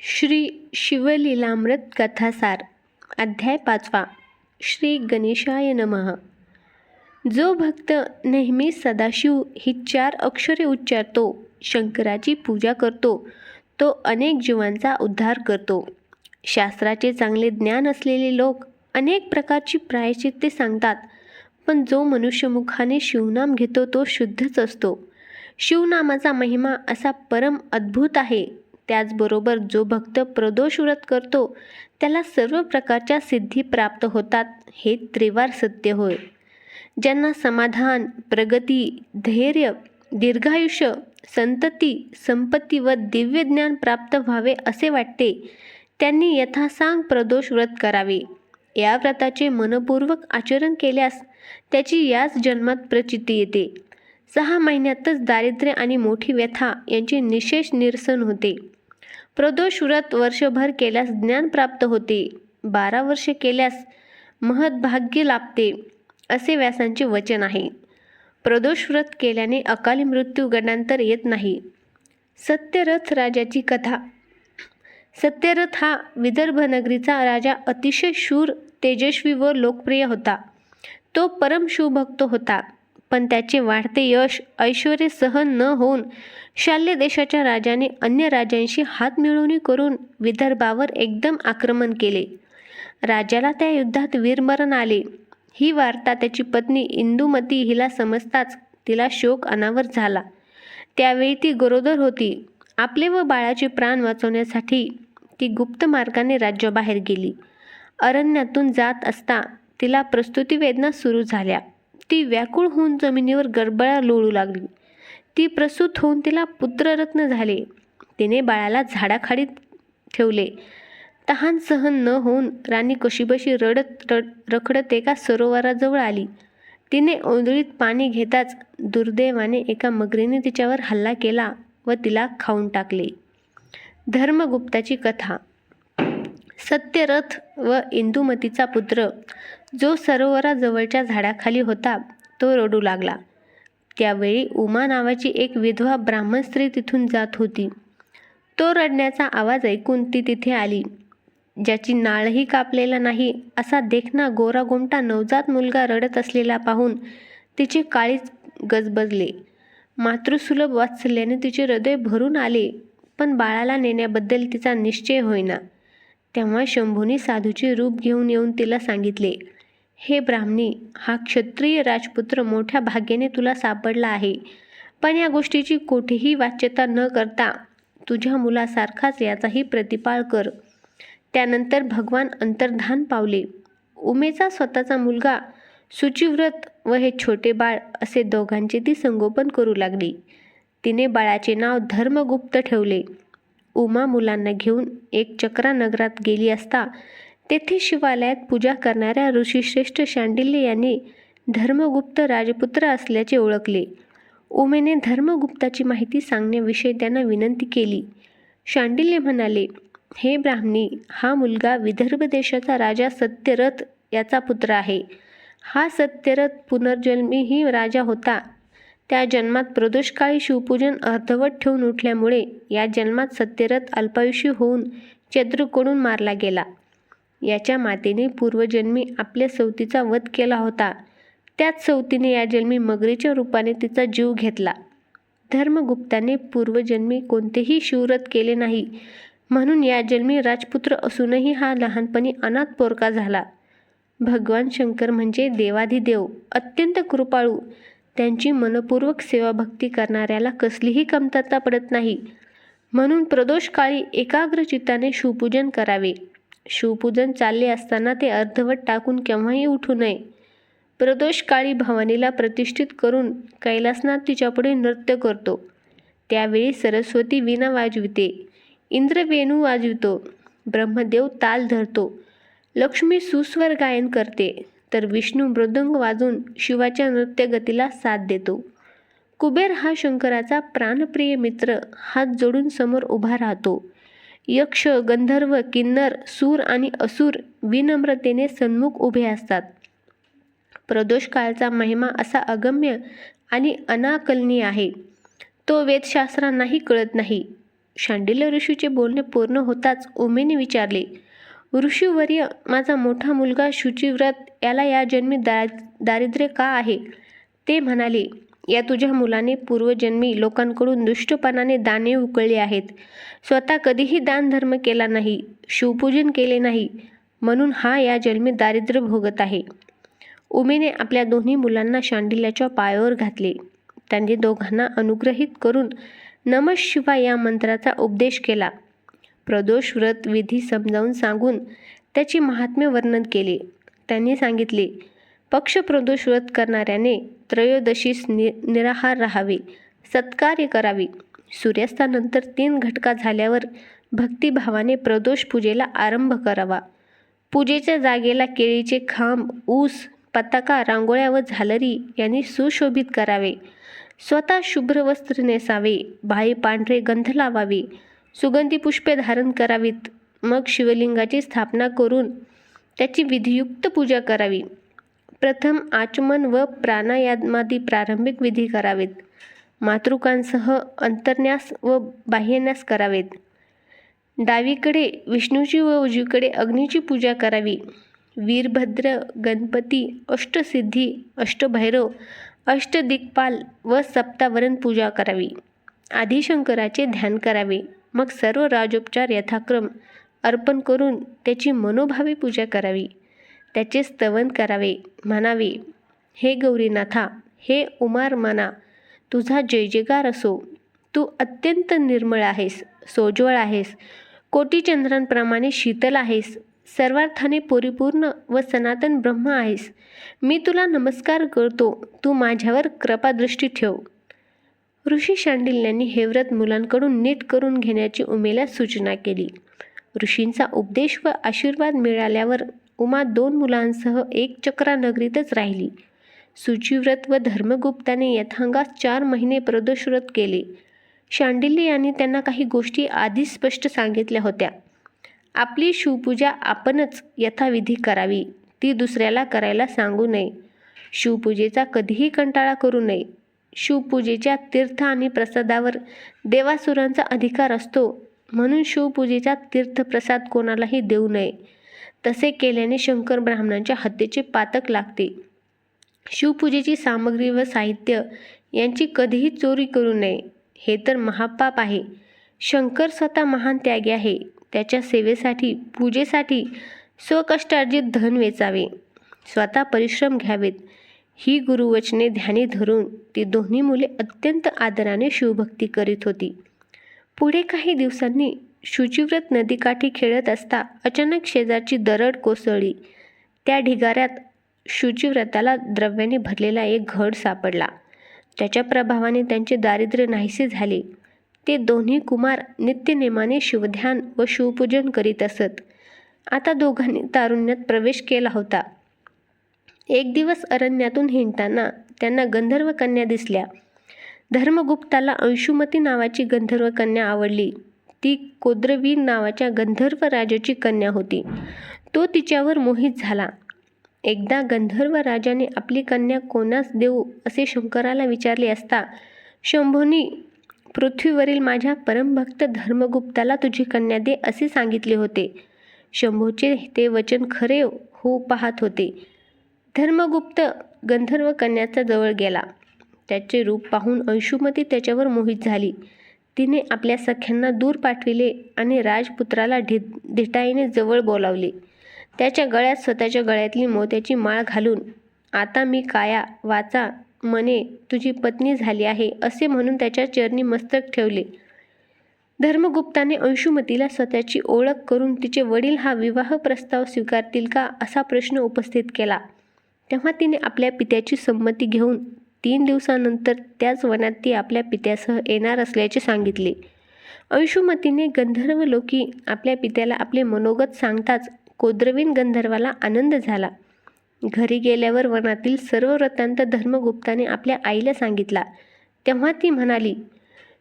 श्री शिवलीलामृत कथासार अध्याय पाचवा. श्री गणेशाय नमः. जो भक्त नेहमी सदाशिव ही चार अक्षरे उच्चारतो शंकराची पूजा करतो तो अनेक जीवांचा उद्धार करतो. शास्त्राचे चांगले ज्ञान असलेले लोक अनेक प्रकारची प्रायश्चित्ते सांगतात पण जो मनुष्यमुखाने शिवनाम घेतो तो शुद्धच असतो. शिवनामाचा महिमा असा परम अद्भुत आहे. त्याचबरोबर जो भक्त प्रदोष व्रत करतो त्याला सर्व प्रकारच्या सिद्धी प्राप्त होतात हे त्रिवार सत्य होय. ज्यांना समाधान प्रगती धैर्य दीर्घायुष्य संतती संपत्ती व दिव्य ज्ञान प्राप्त व्हावे असे वाटते त्यांनी यथासांग प्रदोष व्रत करावे. या व्रताचे मनपूर्वक आचरण केल्यास त्याची याच जन्मात प्रचिती येते. सहा महिन्यातच दारिद्र्य आणि मोठी व्यथा यांचे निशेष निरसन होते. प्रदोष व्रत वर्षभर केल्यास ज्ञान प्राप्त होते. बारा वर्षे केल्यास महद्भाग्य लाभते असे व्यासांचे वचन आहे. प्रदोष व्रत केल्याने अकाली मृत्यू गणांतर येत नाही. सत्यरथ राजाची कथा. सत्यरथ हा विदर्भ नगरीचा राजा अतिशय शूर तेजस्वी व लोकप्रिय होता. तो परम शिवभक्त होता. पण त्याचे वाढते यश ऐश्वर सहन न होऊन शाल्य देशाच्या राजाने अन्य राजांशी हात मिळवणी करून विदर्भावर एकदम आक्रमण केले. राजाला त्या युद्धात वीरमरण आले. ही वार्ता त्याची पत्नी इंदुमती हिला समजताच तिला शोक अनावर झाला. त्यावेळी ती गरोदर होती. आपले व बाळाचे प्राण वाचवण्यासाठी ती गुप्त मार्गाने राज्याबाहेर गेली. अरण्यातून जात असता तिला प्रस्तुती वेदना सुरू झाल्या. ती व्याकुळ होऊन जमिनीवर गडबडा लोळू लागली. ती प्रसूत होऊन तिला पुत्ररत्न झाले. तिने बाळाला झाडाखाडीत ठेवले. तहान सहन न होऊन राणी कशीबशी रडत रड रखडत एका सरोवराजवळ आली. तिने ओंधळीत पाणी घेताच दुर्दैवाने एका मगरीने तिच्यावर हल्ला केला व तिला खाऊन टाकले. धर्मगुप्ताची कथा. सत्यरथ व इंदुमतीचा पुत्र. जो सरोवराजवळच्या झाडाखाली होता तो रडू लागला. त्यावेळी उमा नावाची एक विधवा ब्राह्मण स्त्री तिथून जात होती. तो रडण्याचा आवाज ऐकून ती तिथे आली. ज्याची नाळही कापलेला नाही असा देखना गोरा गोमटा नवजात मुलगा रडत असलेला पाहून तिचे काळीच गजबजले. मातृसुलभ वात्सल्याने तिचे हृदय भरून आले पण बाळाला नेण्याबद्दल तिचा निश्चय होईना. तेव्हा शंभूने साधूचे रूप घेऊन येऊन तिला सांगितले हे ब्राह्मणी हा क्षत्रिय राजपुत्र मोठ्या भाग्याने तुला सापडला आहे. पण या गोष्टीची कोठेही वाच्यता न करता तुझ्या मुलासारखाच याचाही प्रतिपाळ कर. त्यानंतर भगवान अंतर्धान पावले. उमेचा स्वतःचा मुलगा शुचिव्रत व हे छोटे बाळ असे दोघांचे ती संगोपन करू लागली. तिने बाळाचे नाव धर्मगुप्त ठेवले. उमा मुलांना घेऊन एक चक्रा नगरात गेली असता तेथे शिवालयात पूजा करणाऱ्या ऋषीश्रेष्ठ शांडिल्य यांनी धर्मगुप्त राजपुत्र असल्याचे ओळखले. उमेने धर्मगुप्ताची माहिती सांगण्याविषयी त्यांना विनंती केली. शांडिल्य म्हणाले हे ब्राह्मणी हा मुलगा विदर्भ देशाचा राजा सत्यरथ याचा पुत्र आहे. हा सत्यरथ पुनर्जन्मीही राजा होता. त्या जन्मात प्रदोषकाळी शिवपूजन अर्धवट ठेवून उठल्यामुळे या जन्मात सत्यरथ अल्पायुषी होऊन चंद्रकडून मारला गेला. याच्या मातेने पूर्वजन्मी आपल्या सवतीचा वध केला होता. त्याच सवतीने या जन्मी मगरीच्या रूपाने तिचा जीव घेतला. धर्मगुप्ताने पूर्वजन्मी कोणतेही शिवव्रत केले नाही. म्हणून या जन्मी राजपुत्र असूनही हा लहानपणी अनाथ पोरका झाला. भगवान शंकर म्हणजे देवाधिदेव अत्यंत कृपाळू त्यांची मनपूर्वक सेवाभक्ती करणाऱ्याला कसलीही कमतरता पडत नाही. म्हणून प्रदोषकाळी एकाग्र चित्ताने शिवपूजन करावे. शिवपूजन चालले असताना ते अर्धवट टाकून केव्हाही उठू नये. प्रदोषकाळी भवानीला प्रतिष्ठित करून कैलासनाथ तिच्यापुढे नृत्य करतो. त्यावेळी सरस्वती विना वाजविते. इंद्रवेणू वाजवितो. ब्रह्मदेव ताल धरतो. लक्ष्मी सुस्वर गायन करते. तर विष्णू मृदंग वाजून शिवाच्या नृत्यगतीला साथ देतो. कुबेर हा शंकराचा प्राणप्रिय मित्र हात जोडून समोर उभा राहतो. यक्ष गंधर्व किन्नर सूर आणि असुर विनम्रतेने सन्मुख उभे असतात. प्रदोष काळचा महिमा असा अगम्य आणि अनाकलनीय आहे. तो वेदशास्त्रांनाही कळत नाही. शांडिल्य ऋषीचे बोलणे पूर्ण होताच उमेने विचारले ऋषीवर्य माझा मोठा मुलगा शुचिव्रत याला या जन्मी दारि दारिद्र्य का आहे? ते म्हणाले या तुझ्या मुलाने पूर्वजन्मी लोकांकडून दुष्टपणाने दाने उकळले आहेत. स्वतः कधीही दानधर्म केला नाही शिवपूजन केले नाही म्हणून हा या जन्मी दारिद्र्य भोगत आहे. उमेने आपल्या दोन्ही मुलांना शांडिल्याच्या पायावर घातले. त्यांनी दोघांना अनुग्रहित करून नमः शिवाय या मंत्राचा उपदेश केला. प्रदोष व्रत विधी समजावून सांगून त्याचे महात्म्य वर्णन केले. त्यांनी सांगितले पक्ष प्रदोष व्रत करणाऱ्याने त्रयोदशीस नि निराहार राहावे सत्कार्य करावे. सूर्यास्तानंतर तीन घटका झाल्यावर भक्तिभावाने प्रदोष पूजेला आरंभ करावा. पूजेच्या जागेला केळीचे खांब ऊस पताका रांगोळ्या व झालरी यांनी सुशोभित करावे. स्वतः शुभ्र वस्त्र नेसावे बाई पांढरे गंध लावावे. सुगंधी पुष्पे धारण करावीत. मग शिवलिंगाची स्थापना करून त्याची विधियुक्त पूजा करावी. प्रथम आचमन व प्राणायामादी प्रारंभिक विधी करावेत. मातृकांसह अंतर्न्यास व बाह्यन्यास करावेत. डावीकडे विष्णूची व उजवीकडे अग्नीची पूजा करावी. वीरभद्र गणपती अष्टसिद्धी अष्टभैरव अष्टदिक्पाल व सप्तावरण पूजा करावी. आदिशंकराचे ध्यान करावे. मग सर्व राजोपचार यथाक्रम अर्पण करून त्याची मनोभावी पूजा करावी. त्याचे स्तवन करावे. म्हणावे हे गौरीनाथा हे उमार मना तुझा जय जयकार असो. तू अत्यंत निर्मळ आहेस सोज्वळ आहेस कोटीचंद्रांप्रमाणे शीतल आहेस सर्वार्थाने परिपूर्ण व सनातन ब्रह्म आहेस. मी तुला नमस्कार करतो. तू माझ्यावर कृपादृष्टी ठेव. ऋषी शांडिल्यांनी हे व्रत मुलांकडून नीट करून घेण्याची उमेला सूचना केली. ऋषींचा उपदेश व आशीर्वाद मिळाल्यावर उमा दोन मुलांसह एक चक्रानगरीतच राहिली. सुचिव्रत व धर्मगुप्ताने यथांगास चार महिने प्रदोषव्रत केले. शांडिल्य यांनी त्यांना काही गोष्टी आधीच स्पष्ट सांगितल्या होत्या. आपली शिवपूजा आपणच यथाविधी करावी ती दुसऱ्याला करायला सांगू नये. शिवपूजेचा कधीही कंटाळा करू नये. शिवपूजेच्या तीर्थ आणि प्रसादावर देवासुरांचा अधिकार असतो. म्हणून शिवपूजेचा तीर्थप्रसाद कोणालाही देऊ नये. तसे केल्याने शंकर ब्राह्मणांच्या हत्येचे पातक लागते. शिवपूजेची सामग्री व साहित्य यांची कधीही चोरी करू नये हे तर महापाप आहे. शंकर स्वतः महान त्यागी आहे. त्याच्या सेवेसाठी पूजेसाठी स्वकष्टार्जित धन वेचावे. स्वतः परिश्रम घ्यावेत. ही गुरुवचने ध्यानी धरून ती दोन्ही मुले अत्यंत आदराने शिवभक्ती करीत होती. पुढे काही दिवसांनी शुचिव्रत नदीकाठी खेळत असता अचानक शेजारची दरड कोसळली. त्या ढिगाऱ्यात शुचिव्रताला द्रव्याने भरलेला एक घड सापडला. त्याच्या प्रभावाने त्यांचे दारिद्र्य नाहीसे झाले. ते दोन्ही कुमार नित्यनेमाने शिवध्यान व शिवपूजन करीत असत. आता दोघांनी तारुण्यात प्रवेश केला होता. एक दिवस अरण्यातून हिंडताना त्यांना गंधर्व कन्या दिसल्या. धर्मगुप्ताला अंशुमती नावाची गंधर्व कन्या आवडली. ती कोद्रवीर नावाच्या गंधर्व राजाची कन्या होती. तो तिच्यावर मोहित झाला. एकदा गंधर्व राजाने आपली कन्या कोणास देऊ असे शंकराला विचारले असता शंभोनी पृथ्वीवरील माझ्या परमभक्त धर्मगुप्ताला तुझी कन्या दे असे सांगितले होते. शंभूचे ते वचन खरे होऊ पाहत होते. धर्मगुप्त गंधर्व कन्याचा जवळ गेला. त्याचे रूप पाहून अंशुमती त्याच्यावर मोहित झाली. तिने आपल्या सख्यांना दूर पाठविले आणि राजपुत्राला ढि धिटाईने जवळ बोलावले. त्याच्या गळ्यात स्वतःच्या गळ्यातली मोत्याची माळ घालून आता मी काया वाचा मने तुझी पत्नी झाली आहे असे म्हणून त्याच्या चरणी मस्तक ठेवले. धर्मगुप्ताने अंशुमतीला स्वतःची ओळख करून तिचे वडील हा विवाह प्रस्ताव स्वीकारतील का असा प्रश्न उपस्थित केला. तेव्हा तिने आपल्या पित्याची संमती घेऊन तीन दिवसानंतर त्याच वनात ती आपल्या पित्यासह येणार असल्याचे सांगितले. अंशुमतीने गंधर्व लोकी आपल्या पित्याला आपले मनोगत सांगताच कोद्रवीन गंधर्वाला आनंद झाला. घरी गेल्यावर वनातील सर्व वृत्तांत धर्मगुप्ताने आपल्या आईला सांगितला. तेव्हा ती म्हणाली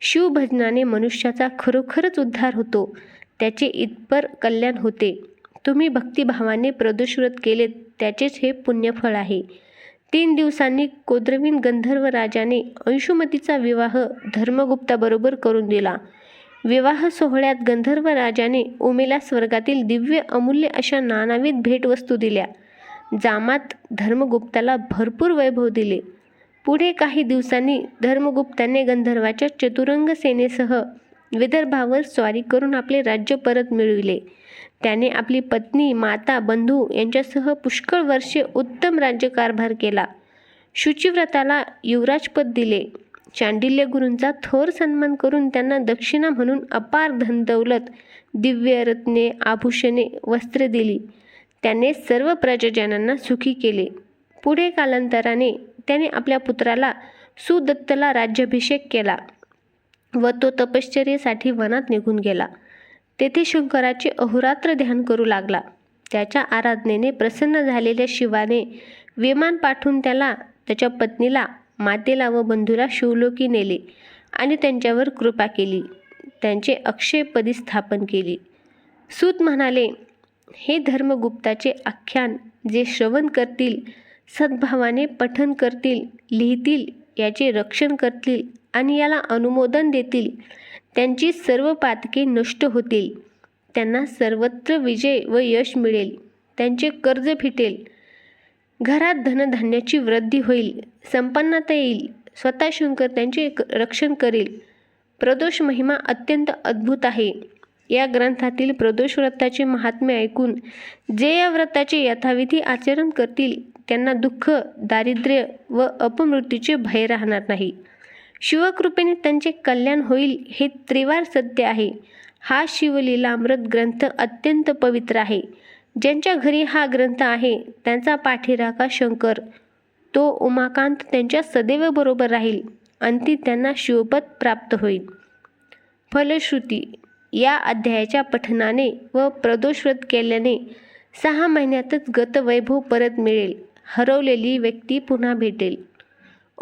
शिवभजनाने मनुष्याचा खरोखरच उद्धार होतो. त्याचे इतपर कल्याण होते. तुम्ही भक्तिभावाने प्रदोषव्रत केलेत त्याचेच हे पुण्यफळ आहे. तीन दिवसांनी कोद्रवीन गंधर्व राजाने अंशुमतीचा विवाह धर्मगुप्ताबरोबर करून दिला. विवाह सोहळ्यात गंधर्व राजाने उमेला स्वर्गातील दिव्य अमूल्य अशा नानाविध भेटवस्तू दिल्या. जामात धर्मगुप्ताला भरपूर वैभव दिले. पुढे काही दिवसांनी धर्मगुप्ताने गंधर्वाच्या चतुरंग सेनेसह विदर्भावर स्वारी करून आपले राज्य परत मिळविले. त्याने आपली पत्नी माता बंधू यांच्यासह पुष्कळ वर्षे उत्तम राज्यकारभार केला. शुचिव्रताला युवराजपद दिले. चांडिल्य गुरूंचा थोर सन्मान करून त्यांना दक्षिणा म्हणून अपार धनदौलत दिव्य रत्ने आभूषणे वस्त्र दिली. त्याने सर्व प्रजाजनांना सुखी केले. पुढे कालांतराने त्याने आपल्या पुत्राला सुदत्तला राज्याभिषेक केला. व तो तपश्चर्येसाठी वनात निघून गेला. तेथे शंकराचे अहोरात्र ध्यान करू लागला. त्याच्या आराधनेने प्रसन्न झालेल्या शिवाने विमान पाठवून त्याला त्याच्या पत्नीला मातेला व बंधूला शिवलोकी नेले आणि त्यांच्यावर कृपा केली. त्यांचे अक्षयपदी स्थापन केली. सूत म्हणाले हे धर्मगुप्ताचे आख्यान जे श्रवण करतील सद्भावाने पठन करतील लिहितील याचे रक्षण करतील आणि याला अनुमोदन देतील. त्यांची सर्व पातके नष्ट होतील. त्यांना सर्वत्र विजय व यश मिळेल. त्यांचे कर्ज फिटेल. घरात धनधान्याची वृद्धी होईल. संपन्नता येईल. स्वतः शंकर त्यांचे क- रक्षण करेल. प्रदोष महिमा अत्यंत अद्भुत आहे. या ग्रंथातील प्रदोष व्रताचे महात्म्य ऐकून जे या व्रताचे यथाविधी आचरण करतील त्यांना दुःख दारिद्र्य व अपमृत्यूचे भय राहणार नाही. शिवकृपेने त्यांचे कल्याण होईल हे त्रिवार सत्य आहे. हा शिवलीलामृत ग्रंथ अत्यंत पवित्र आहे. ज्यांच्या घरी हा ग्रंथ आहे त्यांचा पाठीराखा शंकर. तो उमाकांत त्यांच्या सदैव बरोबर राहील अंती त्यांना शिवपद प्राप्त होईल. फलश्रुती या अध्यायाच्या पठनाने व प्रदोषव्रत केल्याने सहा महिन्यातच गतवैभव परत मिळेल. हरवलेली व्यक्ती पुन्हा भेटेल.